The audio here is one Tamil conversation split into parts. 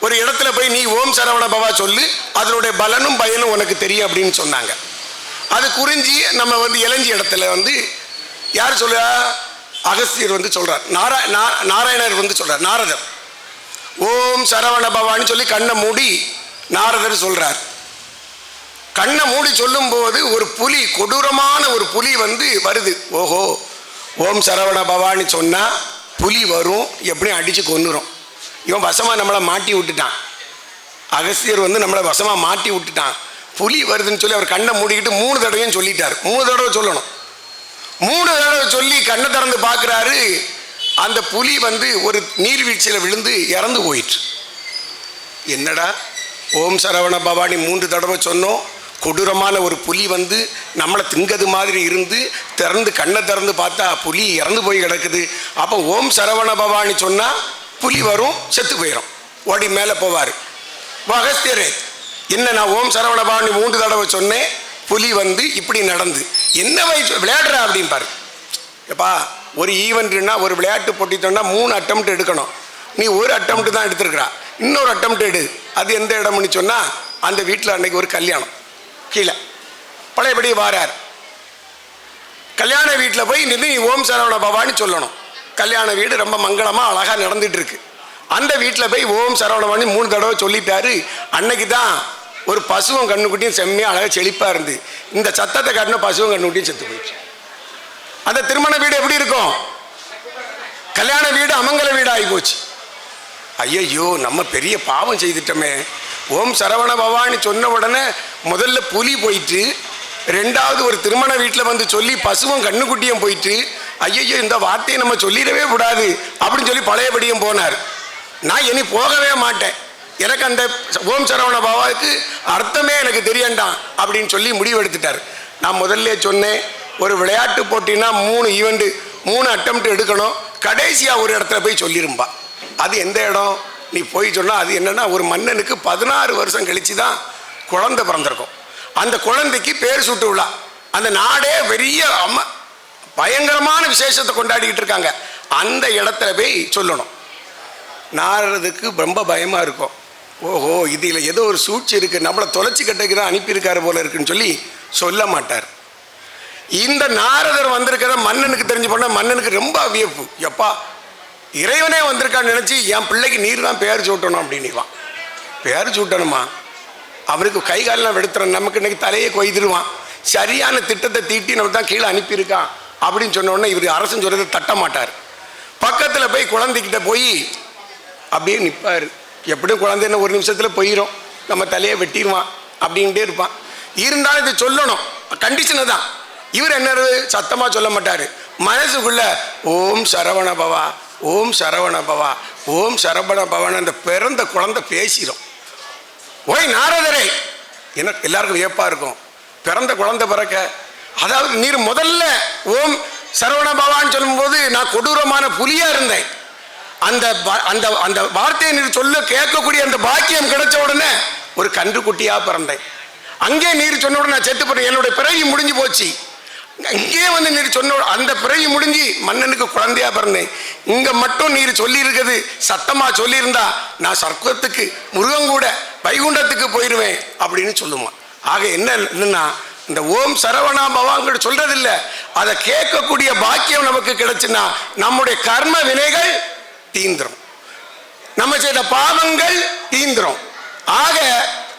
ஒரு இடத்துல போய் நீ ஓம் சரவண பவா சொல்லு அதனுடைய பலனும் பயனும் உனக்கு தெரியும் அப்படின்னு சொன்னாங்க. அது குறிஞ்சி நம்ம வந்து இளஞ்சி இடத்துல வந்து யார் சொல்றா? அகஸ்தியர் வந்து சொல்கிறார் நாரா நா- நாராயணர் வந்து சொல்கிறார் நாரதர். ஓம் சரவண பவான்னு சொல்லி கண்ணை மூடி நாரதர் சொல்கிறார் கண்ணை மூடி சொல்லும்போது ஒரு புலி கொடூரமான ஒரு புலி வந்து வருது. ஓஹோ ஓம் சரவண பவான்னு சொன்னால் புலி வரும் எப்படியும் அடித்து கொன்னுரும். இவன் வசமாக நம்மளை மாட்டி விட்டுட்டான். அகஸ்தியர் வந்து நம்மளை வசமாக மாட்டி விட்டுட்டான். புலி வருதுன்னு சொல்லி அவர் கண்ணை மூடிக்கிட்டு மூணு தடவையும் சொல்லிட்டார். மூணு தடவை சொல்லணும். மூணு தடவை சொல்லி கண்ணை திறந்து பார்க்குறாரு. அந்த புலி வந்து ஒரு நீர்வீழ்ச்சியில் விழுந்து இறந்து போயிட்டு என்னடா? ஓம் சரவண பவானி மூன்று தடவை சொன்னோம். கொடூரமான ஒரு புலி வந்து நம்மளை திங்கது மாதிரி இருந்து திறந்து கண்ணை திறந்து பார்த்தா புலி இறந்து போய் கிடக்குது. அப்போ ஓம் சரவண பவானி சொன்னால் புலி வரும் செத்து போயிடும் ஓடி மேலே போவார். அகஸ்தியரே என்ன நான் ஓம் சரவண மூன்று தடவை சொன்னேன் புலி வந்து இப்படி நடந்து. என்ன வயசு விளையாடுற அப்படிம்பாரு எப்பா ஒரு ஈவெண்ட்னா ஒரு விளையாட்டு போட்டிட்டோம்னா மூணு அட்டம்ப்ட் எடுக்கணும். நீ ஒரு அட்டம்ப்ட் தான் எடுத்திருக்கிறா. இன்னொரு அட்டம்ப்ட் எடு. அது எந்த இடம்னு சொன்னால் அந்த வீட்டில் அன்னைக்கு ஒரு கல்யாணம். கீழே. பழையபடி வாரார். கல்யாண வீட்டில் போய் நின்று நீ ஓம் சரவண பவான்னு சொல்லணும். கல்யாண வீடு ரொம்ப மங்களமாக அழகாக நடந்துட்டு இருக்கு அந்த வீட்டில் போய் ஓம் சரவண மூணு தடவை சொல்லிட்டாரு. அன்னைக்கு தான் ஒரு பசுவும் கண்ணுக்குட்டியும் செம்மையாக அழகாக செழிப்பாக இருந்து. இந்த சத்தத்தை காட்டின பசுவும் கண்ணுக்குட்டியும் செத்து போயிடுச்சு. அந்த திருமண வீடு எப்படி இருக்கும்? கல்யாண வீடு அமங்கல வீடு ஆகி போச்சு. ஐயையோ நம்ம பெரிய பாவம் செய்துட்டோமே. ஓம் சரவண பவான்னு சொன்ன உடனே முதல்ல புலி போயிட்டு ரெண்டாவது ஒரு திருமண வீட்டில் வந்து சொல்லி பசுவும் கண்ணுக்குட்டியும் போயிட்டு ஐயையோ இந்த வார்த்தையை நம்ம சொல்லிடவே கூடாது அப்படின்னு சொல்லி பழையபடியும் போனார். நான் இனி போகவே மாட்டேன். எனக்கு அந்த ஓம் சரவண பாபாவுக்கு அர்த்தமே எனக்கு தெரியண்டாம் அப்படின்னு சொல்லி முடிவெடுத்துட்டார். நான் முதல்ல சொன்னேன் ஒரு விளையாட்டு போட்டினா மூணு ஈவெண்ட்டு மூணு அட்டம் எடுக்கணும். கடைசியாக ஒரு இடத்துல போய் சொல்லிரும்பா. அது எந்த இடம்? நீ போய் சொன்னால் அது என்னென்னா ஒரு மன்னனுக்கு பதினாறு வருஷம் கழித்து தான் குழந்தை பிறந்திருக்கும். அந்த குழந்தைக்கு பேர் சுட்டு விழா. அந்த நாடே பெரிய அம்மா பயங்கரமான விசேஷத்தை கொண்டாடிக்கிட்டு இருக்காங்க. அந்த இடத்துல போய் சொல்லணும். நாடுறதுக்கு ரொம்ப பயமாக இருக்கும். ஓஹோ இதில் ஏதோ ஒரு சூழ்ச்சி இருக்குது நம்மளை தொலைச்சி கட்டைக்கு தான் அனுப்பியிருக்காரு போல இருக்குன்னு சொல்லி சொல்ல மாட்டார். இந்த நாரதர் வந்திருக்கிறத மன்னனுக்கு தெரிஞ்சு போனால் மன்னனுக்கு ரொம்ப வியப்பு. எப்பா இறைவனே வந்திருக்கான்னு நினச்சி என் பிள்ளைக்கு நீர் தான் பேர் சூட்டணும் அப்படின்னுவான் பேர் சூட்டணுமா? அவருக்கு கை காலெலாம் வெடுத்துறோம் நமக்கு இன்னைக்கு தலையை கொய்திருவான். சரியான திட்டத்தை தீட்டி நம்ம தான் கீழே அனுப்பியிருக்கான். அப்படின்னு சொன்ன உடனே இவர் அரசன் சொல்கிறது தட்ட மாட்டார். பக்கத்தில் போய் குழந்தைக்கிட்ட போய் அப்படியே நிற்பார் எப்படியும் குழந்தைன்னு ஒரு நிமிஷத்தில் போயிடும் நம்ம தலையை வெட்டிடுவான் அப்படின்ட்டே இருப்பான். இருந்தாலும் இது சொல்லணும். கண்டிஷனு தான் இவர் என்னது சத்தமாக சொல்ல மாட்டார். மனசுக்குள்ள ஓம் சரவண பவா ஓம் சரவண பவா ஓம் சரவண பவன் அந்த பிறந்த குழந்தை பேசிடும் ஓய் நாரதரே. என்ன எல்லாருக்கும் வியப்பாக இருக்கும். பிறந்த குழந்தை பிறக்க அதாவது நீர் முதல்ல ஓம் சரவண பவான்னு சொல்லும்போது நான் கொடூரமான புலியாக இருந்தேன். அந்த ப- அந்த அந்த வார்த்தையை நீர் சொல்ல கேட்கக்கூடிய அந்த பாக்கியம் கிடைச்ச உடனே ஒரு கன்றுக்குட்டியாக பிறந்தேன். அங்கே நீர் சொன்ன உடனே நான் செத்து போறேன் என்னுடைய பிறவி முடிஞ்சு போச்சு. இங்கே வந்து நீர் சொன்ன அந்த பிறவி முடிஞ்சு மன்னனுக்கு குழந்தையா பிறந்தேன். இங்கே மட்டும் நீர் சொல்லி சத்தமாக சொல்லியிருந்தா நான் சர்க்கத்துக்கு முருகன் கூட வைகுண்டத்துக்கு போயிடுவேன் அப்படின்னு சொல்லுவான் ஆக என்ன என்னன்னா இந்த ஓம் சரவணா பவாங்கிட்ட சொல்றதில்லை. அதை கேட்கக்கூடிய பாக்கியம் நமக்கு கிடைச்சுன்னா நம்முடைய கர்ம வினைகள் தீந்துரும். நம்ம செய்த பாவங்கள் தீந்துரும். ஆக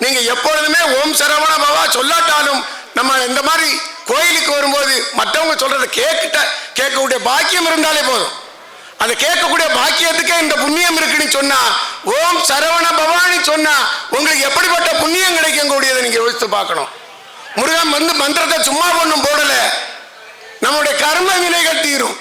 நீங்க எப்பொழுதுமே ஓம் சரவண பவா சொல்லாட்டாலும் நம்ம இந்த மாதிரி கோயிலுக்கு வரும்போது மற்றவங்க சொல்கிறத கேட்கிட்ட கேட்கக்கூடிய பாக்கியம் இருந்தாலே போதும். அதை கேட்கக்கூடிய பாக்கியத்துக்கே இந்த புண்ணியம் இருக்குன்னு சொன்னா ஓம் சரவண பவான்னு சொன்னா உங்களுக்கு எப்படிப்பட்ட புண்ணியம் கிடைக்கக்கூடியதை கூடியதை நீங்க யோசித்து பார்க்கணும். முருகன் வந்து மந்திரத்தை சும்மா ஒன்றும் போடல. நம்முடைய கர்ம வினைகள் தீரும்.